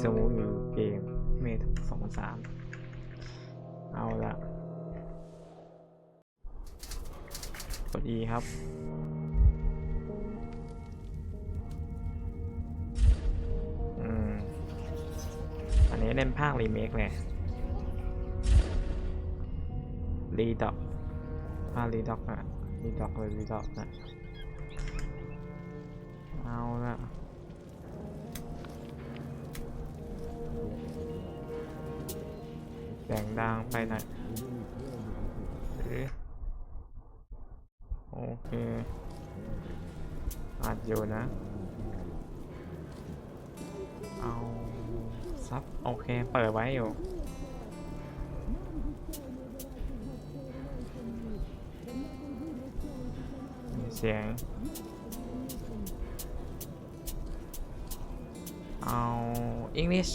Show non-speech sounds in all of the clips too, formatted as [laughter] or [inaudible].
ผมชื่ออิสมูอยู่เกมเมทสองพันสามเอาละกด E ครับ อืม อันนี้เล่นภาครีเมคเลยรีดอกภาครีดอกอะรีดอกเลยรีดอกนะเอาละ แสงดังไปหน่อยเอ๊ะโอเคอัดอยู่นะ เอาซับโอเค เปิดไว้อยู่มีเสียง เอา English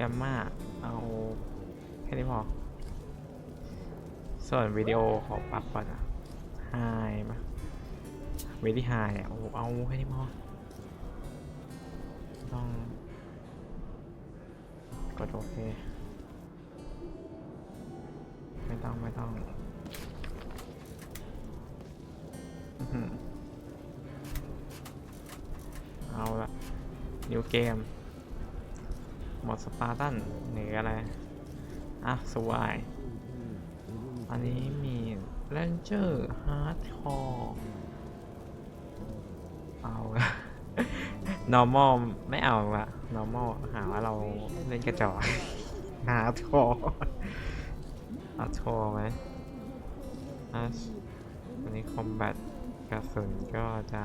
ยาม่า เอาแค่นี้พอ ส่วนวิดีโอขอปรับก่อนนะไฮมาวิดีไฮเอาเอาแค่นี้พอต้องกดโอเค ไม่ต้อง ไม่ต้องเอาละนิวเกม หมดสปาร์ตันหรืออะไร อะ สวาย อันนี้มี Ranger Hardcore เอาละ normal ไม่เอาละ normal หาว่าเราเล่นกระจอกหาทอเอาทอไหมอันนี้ combat กระสุนก็จะ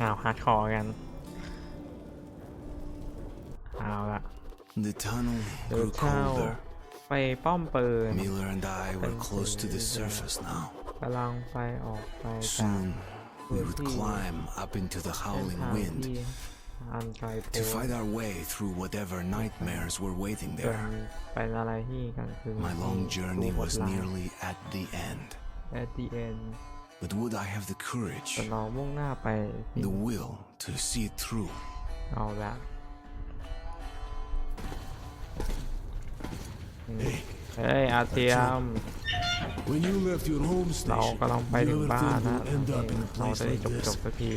อาฮาร์ดคอร์กัน เอาละ The tunnel เดิน grew เข้า colder. ไปป้อมปืน Miller and I were close to the surface now. กำลังไปออกไปจาก Soon we would climb up into the เส้น howling ทาง wind ที่อันไกลโพ้ to fight our way through whatever nightmares were waiting เป็น there. เป็นอะไรที่กลางคืน My long ที่ journey ดูโหด was ร้าย nearly at the end. at the end But would I have the แต่ courage, เรามุ่งหน้าไปที่ the will to see it through? เอาละอืมเฮ้ยอาเทียม When you left your home เรา station, กำลังไป you ถึง ever บ้าน think นะ you'll end up in a เรา place จะได้ like จบจบ this? สักที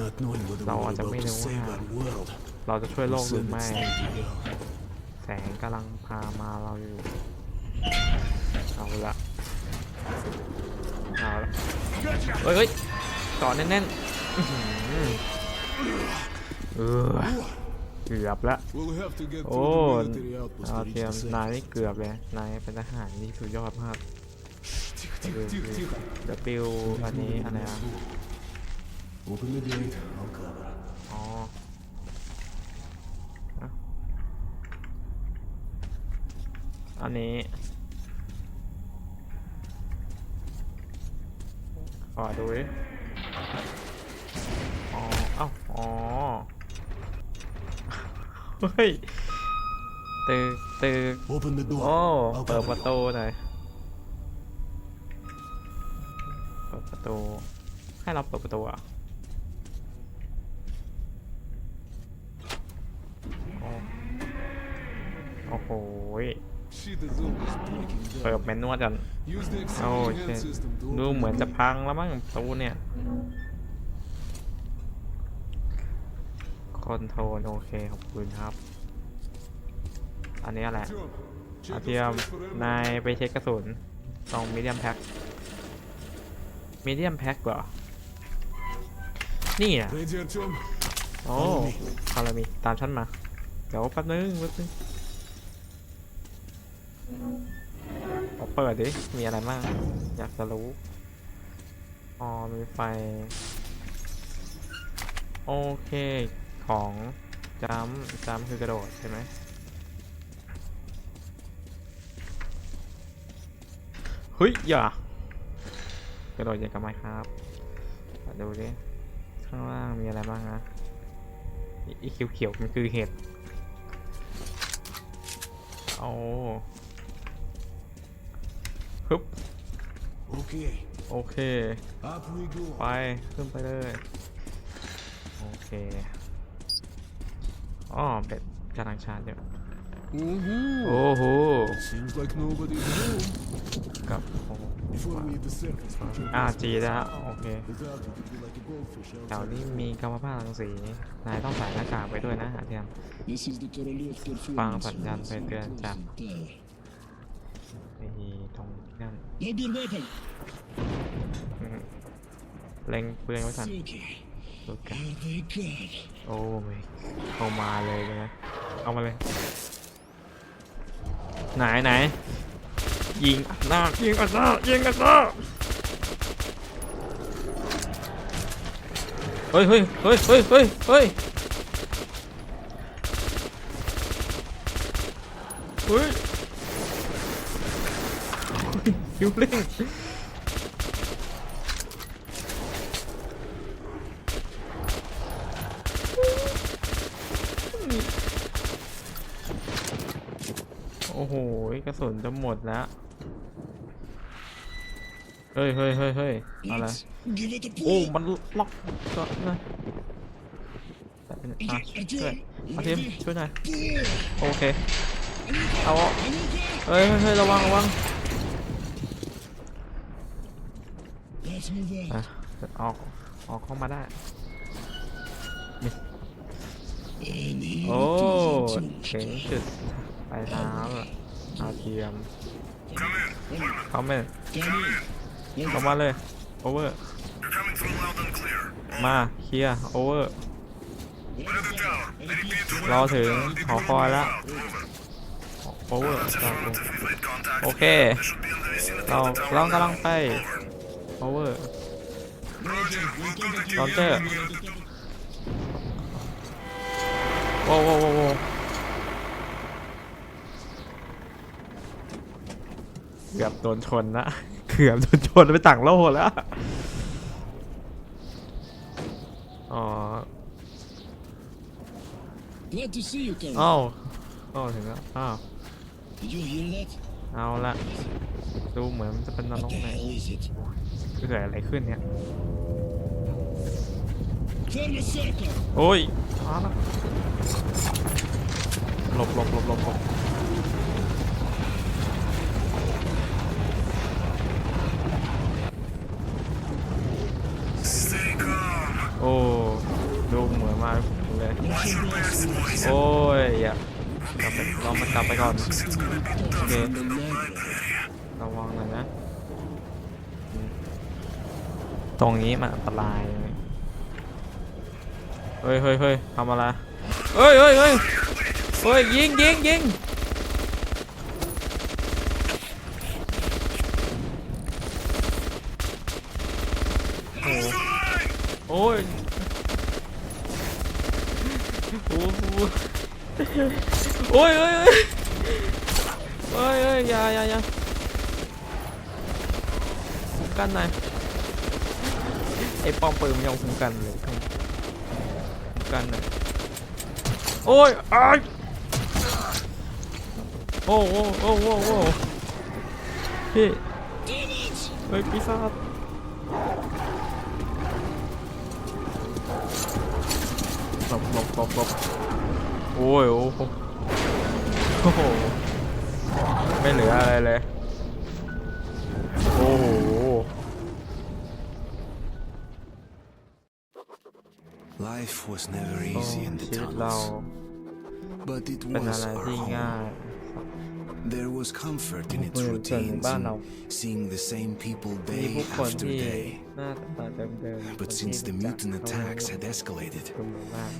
Not knowing whether เรา we're อาจจะ about ไม่ to รู้ save ว่า our world เราจะช่วยโล or กหรือ send ไม่ itself to hell. แสงกำลังพามาเราอยู่ เอาละ เอาละเฮ้ยเฮ้ยต่อแน่นๆเออเกือบละโอ้เอเตรียมนายนี่เกือบเลยนายเป็นทหารนี่สุดยอดมากจะปิวอันนี้อะไรอะอ๋ออันนี้ ขอดูดิอ๋อเอ้าอ๋อเฮ้ยตึกตึก Open the door. โอ้ I'll เปิด cover ประ you. ตูหน่อย เปิดประตู ให้เราเปิดประตูเหรอะโอ้โห เปิดเมนูกันโอ้ยดูเหมือนจะพังแล้วมั้งตู้เนี่ยคอนโทรโอเคขอบคุณครับ อันนี้แหละอาเทียมนายไปเช็คกระสุนต้องมีเดียมแพ็คมีเดียมแพ็คเหรอ นี่อะโอ้คารามีตามฉันมา เดี๋ยวแป๊บนึงแป๊บนึง เปิดดิ มีอะไรบ้าง อยากจะรู้ อ๋อ มีไฟ โอเค ของจัมจัมคือกระโดดใช่ไหม เฮ้ย อย่า กระโดดอย่างกับไม้ครับ ดูดิ ข้างล่างมีอะไรบ้างนะไอีเขียวๆมันคือเห็ด โอ้ ฮึบ Okay, โอเค up we go. ไปขึ้นไปเลยโอเคอ๋อเป็ดกำลังชาร์จอยู่ Mm-hmm. โอ้โห Seems like nobody's home. กับโอ้โห Before we hit the surface, put your อา best จี foot แล้ว down. โอเค Without it, you'd be like a goldfish แถว outside นี้ the มีกรรมภาพรังสีนายต้องใส่หน้ากากไปด้วยนะหาเทียม This is the Korolyev performance. ฟังสัญญาณไฟเตือนจาก Tower. ไอ้ตรง นั่น No good weapon. อืมเล็งปืนไว้ก่อน Suki. ดูกัน Here they come. โอ้ยเข้ามาเลยนะเอามาเลย ไหนไหนยิงอัดหน้ายิงอัดหน้ายิงอัดหน้าเฮ้ยเฮ้ยเฮ้ยเฮ้ยเฮ้ยเฮ้ยเฮ้ย ฮิวเล่งโอ้โห กระสุนจะหมดแล้ว เฮ้ยเฮ้ยเฮ้ยเฮ้ยอะไร Let's give it a โอ้ pull. มันล็อกก็นะแต่เป็นอะช่วยอาทีมช่วยหน่อย Pull. โอเค เอา Anuka. เฮ้ยเฮ้ยเฮ้ยระวังระวัง อะออกออกเข้ามาได้ And here โอ้ it is, เข็ง Antonishka. จุดไปน้ำอะอาเทียมเข้ามา Come in. เข้ามาเลยโอเวอร์มาเคลียร์โอเวอร์รอถึงหอคอยแล้วโอเวอร์โอเค เราเรากำลังไป โอเวอร์ลอนเจอร์โว้วโว้วโว้วโว้วเกือบโดนชนนะเกือบโดนชนไปต่างโลกแล้ว อ๋อ Glad to see you, Colonel. อ้าวอ้าวถึงแล้วอ้าว Did you hear that? เอาละดูเหมือนมันจะเป็นนร What ก the ใน hell is it? เกิดอะไรขึ้นเนี่ย โอ้ยมาล้วหลบหลบหลบหลบหลบโอ้ดูเหมือนมากเลยโอ้ยอย่าเราไปเรามันกลับไปก่อนโอเคระวังหน่อยนะ ตรงนี้มันอันตราย เฮ้ยเฮ้ยเฮ้ยทำอะไรเฮ้ยเฮ้ยเฮ้ยเฮ้ยยิงยิงยิงโอ้โหโอ้ยโอ้โหโอ้ยเฮ้ยเฮ้ยเฮ้ยเฮ้ยอย่าอย่าอย่าคุ้มกันหน่อย อ้ป้อมปืนมันยังคุ้มกันเลยคุ้มกันน่อยโอ้ยอ้ายโอ้โอ้โอ้โอ้โอ้พี่เฮ้ยปีศาจหลบหลบหลบหลบโอ้ยโอ้โหโอ้โหไม่เหลืออะไรเลย Life was never easy in the tunnels, but it was our home. There was comfort in its routines and seeing the same people day after day. But since the mutant attacks had escalated,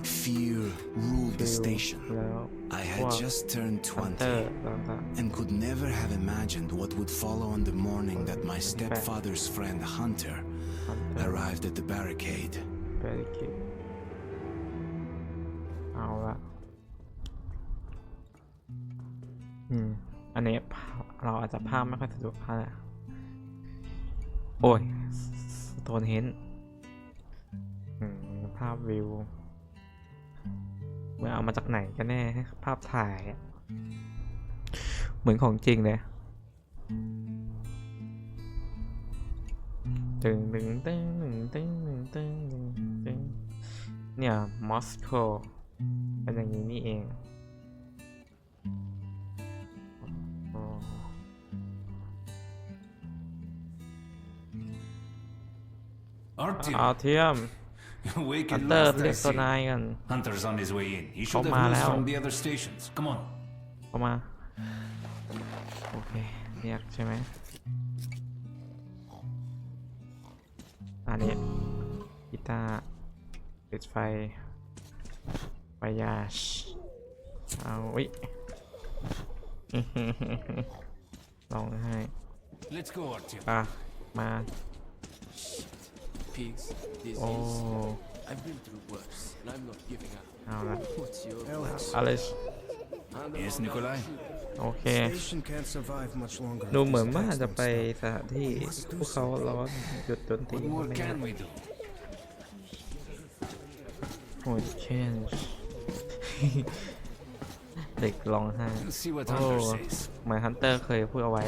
fear ruled the station. I had just turned 20 and could never have imagined what would follow on the morning that my stepfather's friend Hunter arrived at the barricade. เอาละอืม อันนี้เราอาจจะภาพไม่ค่อยสะดวกเท่าหร่โอ้ยโทนเฮนภาพวิวมันเอามาจากไหนกันแน่ภาพถ่าย เหมือนของจริงเลยตึงตึงตึงตึงตึงตึงตึงเนี่ยมอสโก เป็นอย่างนี้นี่เองโอ้ Artyom, เอาเทียม wake อัน at เตอร์ last, เรี I ยกตัว see. นายกัน Hunter's on his way in. He should Không have mà news nào. from the other stations. Come on. เข้ามา โอเคเรียกใช่ไหมอันนี้กีตาร์ปิดไฟ ไฟยาชเอาวิลองให้ Let's go, Artyom. อะมา Pigs, disease. โอ้ I've been through worse, and I'm not giving up. เอาละ What's your Alex, อลิส Yes, Nikolai? โอเค station can't survive much longer. ดู if เหมือน these ว่า attacks จะ don't ไป stop. สถานที่พวกเขาร้อนหยุดดนตรี What more ไม่ได้ can we do? โหด เด็กร้องไห้โอ้หมาฮันเตอร์เคยพูดเอาไว้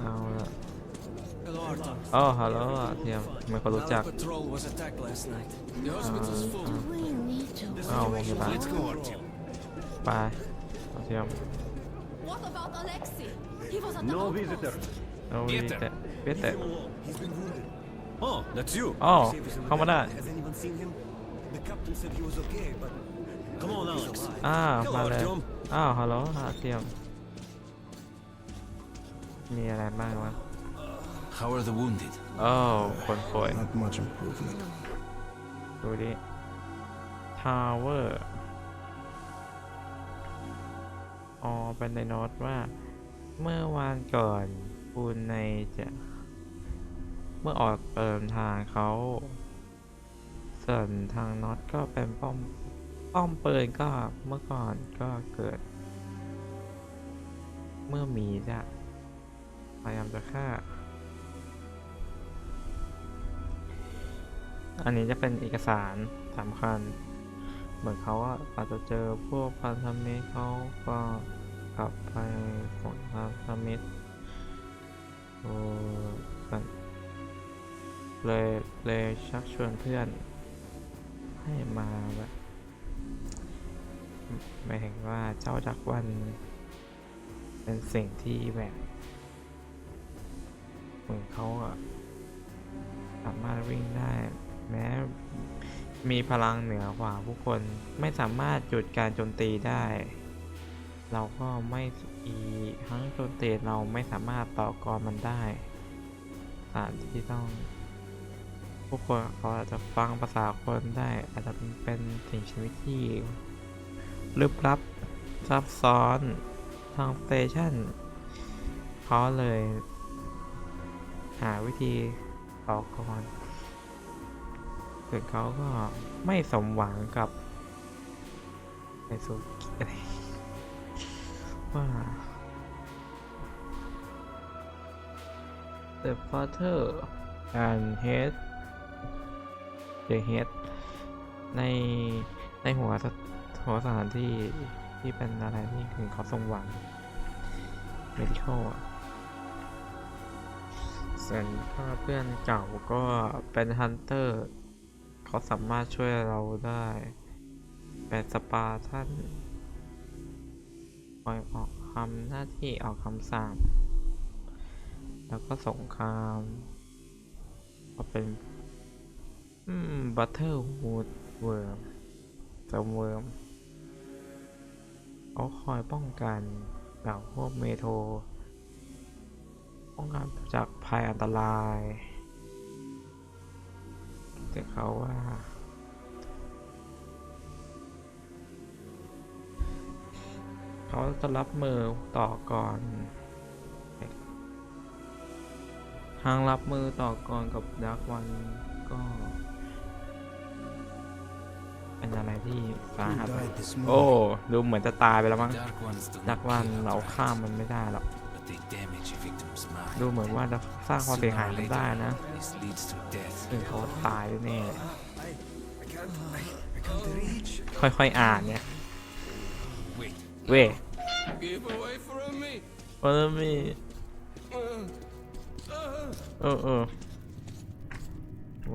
เอาละโอ้ฮัลโหลเทียมไม่ค่อยรู้จักเอาไปกิบไปเทียม no visitor No visitor. No visitor. Peter. Peter. Oh, that's you. Oh, come on that. Has anyone seen him? The captain said he was okay, but come on, Alex. Ah, hello, Artyom. Ah, hello, Artyom. มีอะไรบ้างวะ How are the wounded? Oh, คนป่วย Not much improvement. ดูดิ Tower อ๋อเป็นในโน้ตว่า เมื่อวานก่อนคุณในจะ เมื่อออกเดินทางเขาส่วนทางน็อตก็เป็นป้อมป้อมปืนก็เมื่อก่อนก็เกิด เมื่อมีจะพยายามจะฆ่า อันนี้จะเป็นเอกสารสำคัญ เหมือนเขาว่าอาจจะเจอพวกพันธมิตรเขาก็กลับไปของพันธมิตรโอ้กัน เลยเลยชักชวนเพื่อน ให้มาแบบหมายถึงว่าเจ้าจักวัน เป็นสิ่งที่แบบเหมือนเขาอะสามารถวิ่งได้ แม้มีพลังเหนือกว่าผู้คนไม่สามารถหยุดการโจมตีได้ เราก็ไม่อีทั้งโจมตีเราไม่สามารถต่อกรมันได้สถานที่ต้อง ผู้คนเขาอาจจะฟังภาษาคนได้ อาจจะเป็นสิ่งชีวิตที่ลึกลับซับซ้อนทางสเตชันเขาเลย หาวิธีต่อกรถึงเขาก็ไม่สมหวังกับในสุดอะไรว่า The Father and Head The Head ในในหัวหัวสถานที่ที่เป็นอะไรที่ถึงเขาสมหวัง Medical อะส่วนก็เพื่อนเก่าก็เป็นฮันเตอร์เขาสามารถช่วยเราได้ เป็นสปาท่านคอยออกคำหน้าที่ออกคำสั่ง แล้วก็สงครามก็เป็น อืมบัตเทอร์วูดเวิร์มจมเวิร์มเขาคอยป้องกันเหล่าพวกเมโทรป้องกันจากภัยอันตราย แต่เขาว่าเขาจะรับมือต่อก่อน ทางรับมือต่อก่อนกับดักวันก็ เป็นอะไรที่สา He หัส died this โอ้ morning. ดูเหมือนจะตายไปแล้วมั้ง Dark ones do ดัก not วัน kill เรา until ข้าม they มันไม่ได้หรอก but they damage a victim's mind. ดูเหมือนว่าจะสร้างความเสีย Sooner หาย or มันได้ later, นะ this leads to death. ซึ่งเขาตายแน่ I, I can't, I, I can't reach. ค่อยๆอ่านเนี่ย Wait, เว้ย Give away from me. โอ้ยมีเออเออ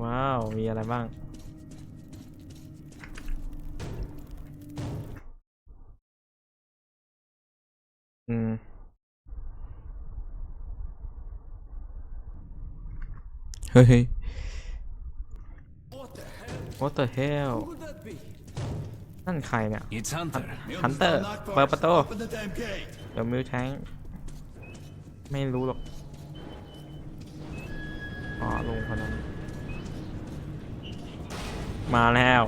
ว้าว มีอะไรบ้าง อืม เฮ้ย What the hell Would that be? นั่นใครเนี่ย It's Hunter. ฮันเตอร์เปิดประตู Open the damn gate. เดี๋ยวมิวแทงไม่รู้หรอกอ๋อลุงคนนั้น มาแล้ว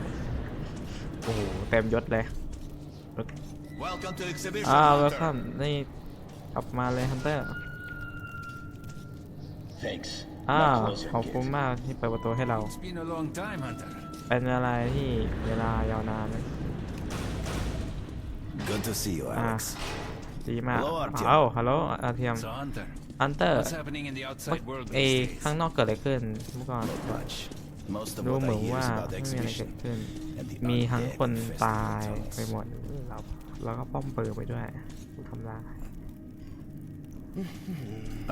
โอ้โห เต็มยศเลย Welcome to exhibition. อ้าว Hunter. แล้วครับนี่กลับมาเลยฮันเตอร์ Thanks. อ้าว Now closer, ขอบคุณ kid. มากที่เปิดประตูให้เรา It's been a long time, Hunter. เป็นอะไรที่เวลายาวนานนะ Good to see you, Alex. ดีมาก Hello, Artyom เอ้าฮัลโหลอาเทียม So, Hunter, ฮันเตอร์ what's happening in the outside world เอ these days? ข้างนอกเกิดอะไรขึ้นเมื่อก่อน Not much. Most of ดู what เหมื I อน hear ว่า is about the ไม่มีอะไรเกิ exhibition. ดขึ้น and the มีทั้ง undead คน infested ตาย tunnels. ไปหมด แล้วแล้วก็ป้อมเปิดไปด้วยผู้ทำร้าย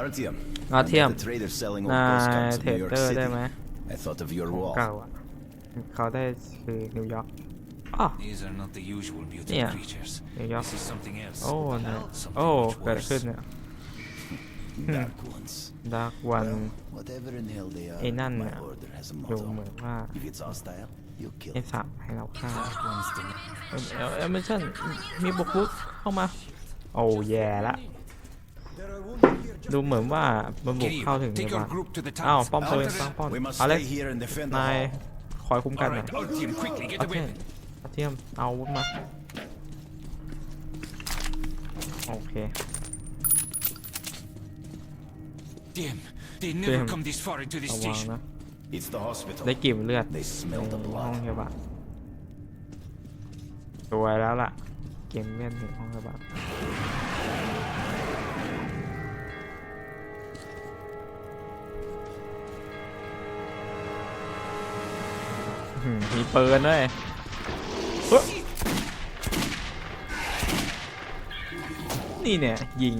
Artyom. Artyom. I'm the trader selling old นาย postcards เท of New York เตอร์ City. ได้ไหม I thought of your ของ wall. เก่าอะเขาได้คือนิวยอร์กอ๋อ These are not the usual mutant Yeah. creatures. New York. This is something else. โอ้เนี่ย Something โอ้ much เกิด worse. ขึ้นเนี่ย Dark ones. ดาร์กวัน Well, whatever in hell they are, ไอ้นั่น my เนี่ย order has a ดูเหมื motto. อนว่า If it's hostile, you kill ไอ้ it. สับให้เราฆ่า One's the เอเอเอเมชั่นมีบุกรุกเข้ามา โอ้แย่ละ There are wounded here just ดูเหมือนว่ามันบุก Kirill, เข้าถึงใน take บ้า your น group to the อ้าว tunnels. ป้อมปืน Hunter, ตั้งป้อม We must อเล็ก stay here and defend the นาย hall. คอยคุ้มกัน All หน่อย right, Artyom, quickly, get อา the เทียม weapon. อาเทียมเอาอาวุธมา โอเค Damn, they never Damn. come this far into the ระวัง station. นะ It's the hospital. ได้กลิ่นเลือด They ใน smell the ห้อง blood. พยาบาลสวยแล้วล่ะ เกมเลือดถึงห้องพยาบาลอื้อหือมีปืนด้วยเฮ้ยนี่เนี่ย ยิง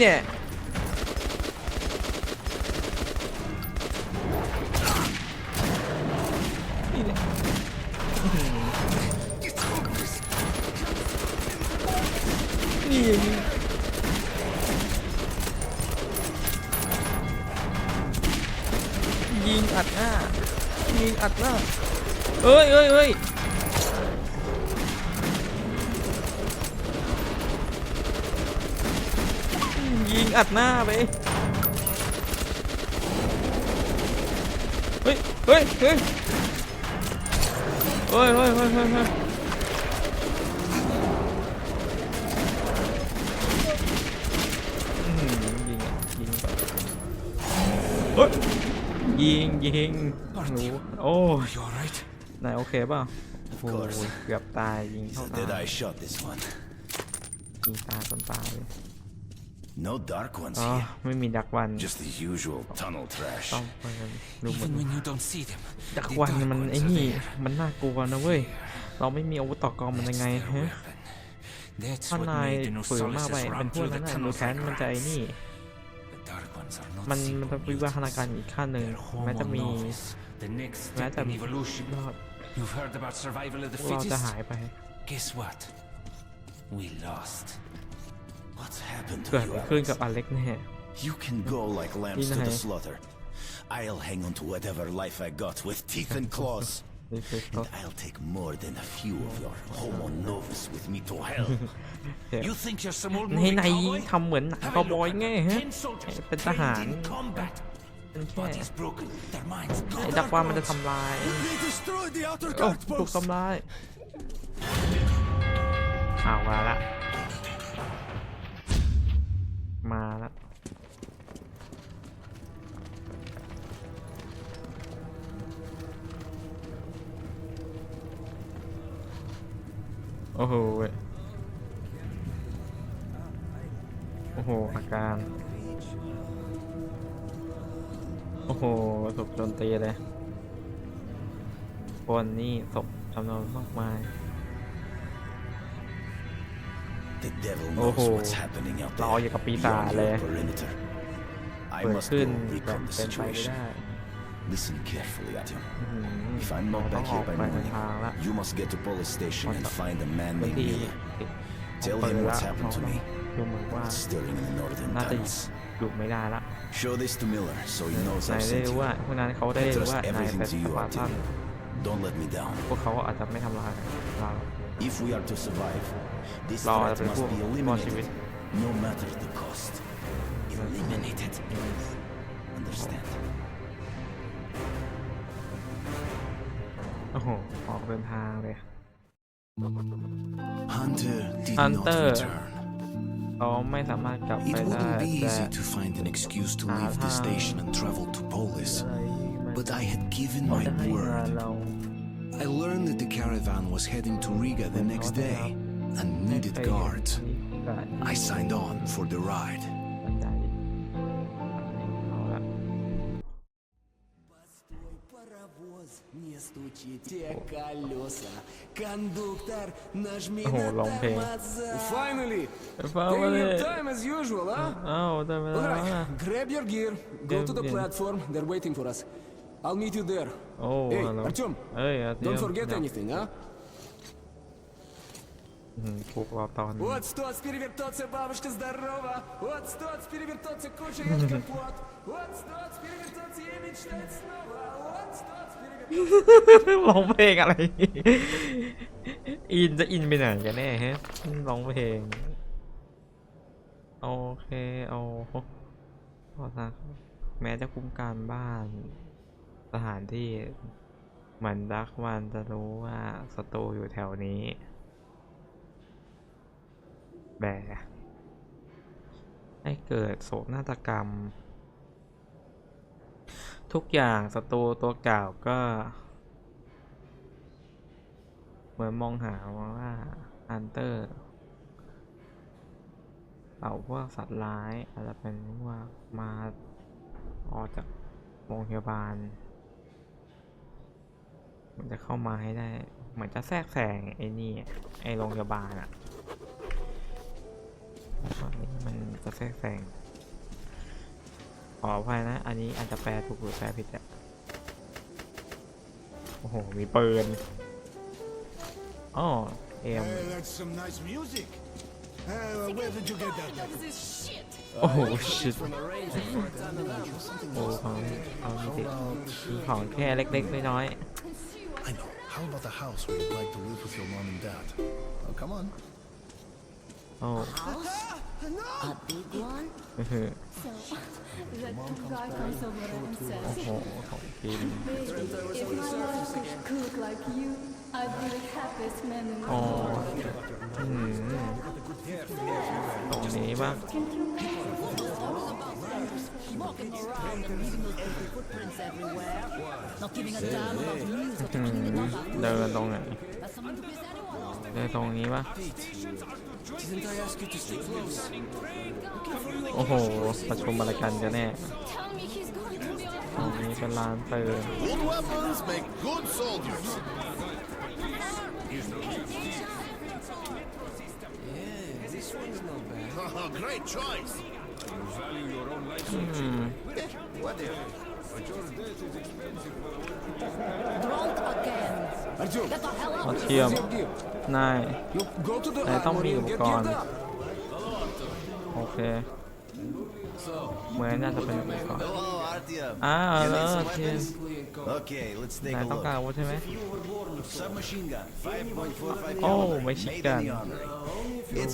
เนี่ยนี่ยิงอัดหน้ายิงอัดหน้าเอ้ยเอ้ยเอ้ย ยิงอัดหน้าไปเฮ้ยเฮ้ยเฮ้ยเฮ้ยเฮ้ยเฮ้ยเฮ้ยเฮ้ยอื้อหือยิงอะยิงไปเฮ้ยยิงยิงหนูโอ้ You alright? นายโอเคเปล่าโอ้โห course. เกือบตายยิง It's เข้า a ตา dead eye shot, this one. ยิงตายจนตายเลย No dark ones อ๋อ here. ไม่มีดักวัน Just the usual tunnel trash. ต้องไปกันดูเหมือน Even when you don't see them, ดัก the วัน dark มัน ones ไอ้ are นี่ there. มันน่ากลัวนะเว้ย เราไม่มีอาวุธต่อกรมันยังไง It's their ฮะ weapon. That's ถ้า what นาย made the ฝืนมากไป Nosalises เป็น run พวก through นั้ the นน่ะดู tunnels แค้น like มันจะไอ้ rats. นี่ The dark ones are not มันมันจะ simple วิวัฒนา mutants. การอีกขั้นหนึ่ง They're แม้จะ Homo มี novus, the next แม้ step จะ in evolution. รอด You've heard about survival of พ the วกเราจะ fittest? หายไป Guess what? We lost. What's happened เกิด to อะไร you, ขึ้นกับ Alex? อเล็กแน่ You can go like lambs to the Inay. slaughter. I'll hang on to whatever life I got with teeth and claws. [laughs] นี่คือเขา And I'll take more than a few of your homo novus with me to hell. [laughs] You think you're some old ใน movie ใน cowboy? ทำเหมือนหนัง Have คา a วบอย look at ไง them. ฮะ Ten soldiers เป็นทหาร trained in combat. เป็นแค่ Bodies broken, their minds ไอ้ gone. ดักว่ามันจะทำลาย They destroyed the outer โอ้ guard ถูก post. ทำลายอ้าวมาละ มาละโอ้โหเว้ยโอ้โห อาการ โอ้โหถูกโจมตีเลย คนนี่ศพจำนวนมากมาย The devil Oh. knows what's happening out รอ there อยู่กับปีศาจ beyond เลย your perimeter. I เปิด must ขึ้น go แบบ recon the เป็นไปไม่ situation. ได้ Listen carefully at him. อื้อหือ If I'm เรา not ต้อง back ออ here ก by ไปใน morning, ทางละ you must get to police station and What the- find a man พื้น named ที่ Miller. ปิด Tell เปิด him ละ what's happened to me. ดูเหมือนว่า What's stirring in the northern น่าจะ tunnels. อยู่ไม่ได้ละ Show this to Miller so he knows นา I ยได้ sent รู้ you. ว่าพวกนั้นเขาได้ I รู้ trust ว่านาย everything เป็น to ส you, ปาร์ตัน Artyom. Don't let me down. พวกเขาอาจจะไม่ทำลายเรา If we are to survive, this เราอาจ threat จะเป็น must ผู้ be รอดชีวิต eliminated, no matter the cost. Eliminated. Understand? โอ้โหออกเดินทางเลย Hunter did Hunter. not return. เขาไม่สามารถกลับไป It ได้ wouldn't be แต่ easy to find an excuse to leave the Uh-huh. station and travel to Polis, อะไรมัน but I had given เขา my จะให้งาน word. เรา I learned that the caravan was heading to Riga the next day and needed guards. I signed on for the ride. Oh, long колеса. Finally! Finally! Time as usual, huh? Oh, да, да, Alright, grab your gear, go to the platform, they're waiting for us. I'll meet you there. Oh, hey, Артем, hey, don't forget anything, huh? อืมปลุกเราตอน Вот стоц, перевертоться, бабушка здорова! Вот стоц, перевертоться, кушает компот! Вот стоц, перевертоться, ей мечтать снова! Вот стоц, перевертоться... ร้องเพลงอะไร อินจะอินไปไหนกันแน่ฮะร้องเพลง โอเคเอาพอสักแม้จะคุมการบ้าน สถานที่เหมือนดักวันจะรู้ว่าศัตรูอยู่แถวนี้ แบให้เกิดโศกนาฏกรรม ทุกอย่างศัตรูตัวเก่าก็ เหมือนมองหาว่าอันเตอร์เป่าพวกสัตว์ร้ายอาจจะเป็นว่ามาออกจากโรงพยาบาล มันจะเข้ามาให้ได้ เหมือนจะแทรกแซงไอ้นี่ไอ้โรงพยาบาลอะ ตอนนี้มันจะแทรกแซงขออภัยนะ อันนี้อาจจะแปลถูกหรือแปลผิดอะโอ้โห มีปืนอ๋อเอ็ม that's some nice music. Uh, where did you get that? Tired of this shit. โอ้โห ชิด From a ranger for a time of them. โอ้ของเอามีสิมีของแค่เล็กๆน้อย I know. How about the house where you'd like to live with your mom and dad? Oh, come on. ๆโอ้ A big one? อื้อหือ So, that guy comes over and โอ้ says, โหของกิน Baby, if my mom could cook like you, I'd be the happiest man in the อ๋อ world. อืมตรงนี้บ้าง Can't you imagine what those talking about? Walking around and leaving those empty footprints everywhere. Not giving a damn about the news or อืม cleaning it up เดินตรงไหน That's something to piss anyone off. เดินตรงนี้ปะ Didn't I ask you to stay close? โอ้โหประชุมอะไรกันกันแน่ Tell me he's going to be ตรงนี้เป็นร้านปืน Good weapons make good soldiers. Yeah, this one's not bad. Great choice. อืม drunk again. Artyom, Get the hell out เอา of เทีย here. ม your gear. นาย You go to the Này, tao armory bị and một get con. geared up. โอเคเหมือนน่าจะเป็นอุปกรณ์ Hello, Artyom. อ้าว You แล้ need ว some เทียม weapons? Play and call. Okay, let's take นาย a ต้องการ look. อาวุธใช่ไหม Submachine gun, 5.45 Oh, caliber, machine made gun. in the armory. It's got Gun poor canard. accuracy and overheats like hell. เก็บ That's ปื why น they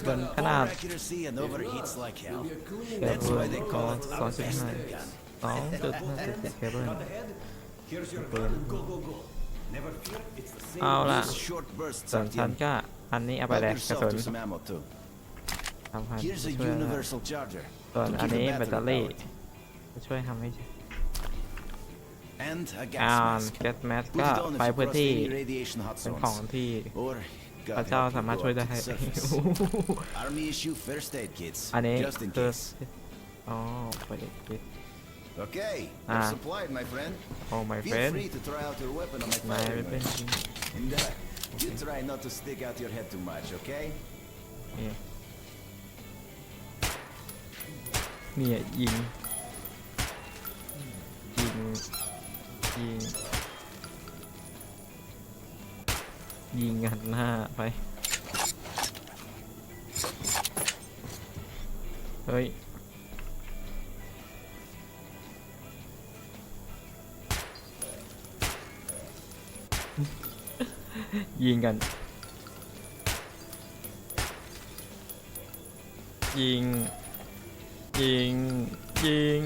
ก็ call it สอง our จุด best ห้า gun. สองจุดห้าจุดเคเบิลปืนเอาล่ะ Use short bursts, ส่วนฉัน Artyom. ก็อันนี้เอาไป Help เลยกระ yourself สุน to some ammo too. ทำพัน Here's a ช่วยได้ universal charger ส่วน to อัน keep นี้ the แบตเตอ battery รี่ powered. จะช่วยทำให้ And a อ่า gas mask. แก๊สแมส Put ก็ it on if ไป you พื้น cross ที่ any radiation hot เป็นของ zones. ที่ Or พระ God เจ้า help สามารถ you ช่วย go ได้ up to the surface. Army issue first aid kits, อันนี้ just in คือ case. อ๋อไปเด็กคิด Okay, Ah. you're supplied, my friend. โอ้ my Feel friend free to try out your weapon on my นาย fighting ไม่เป็น range. จริง And uh, you try not to stick out your head too much, okay? นี่เนี่ยยิงยิงยิง ยิงหันหน้าไป เฮ้ย ยิงกัน ยิง ยิง ยิง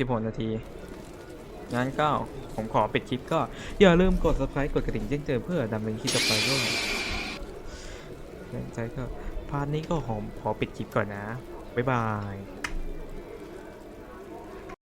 26 นาที งั้นก็ผมขอปิดคลิปก็ อย่าลืมกด subscribe กดกระดิ่งแจ้งเตือนเพื่อดำเนินคลิปต่อไปด้วยแรงใจก็พาร์ทนี้ก็หอมขอปิดคลิปก่อนนะ บ๊ายบาย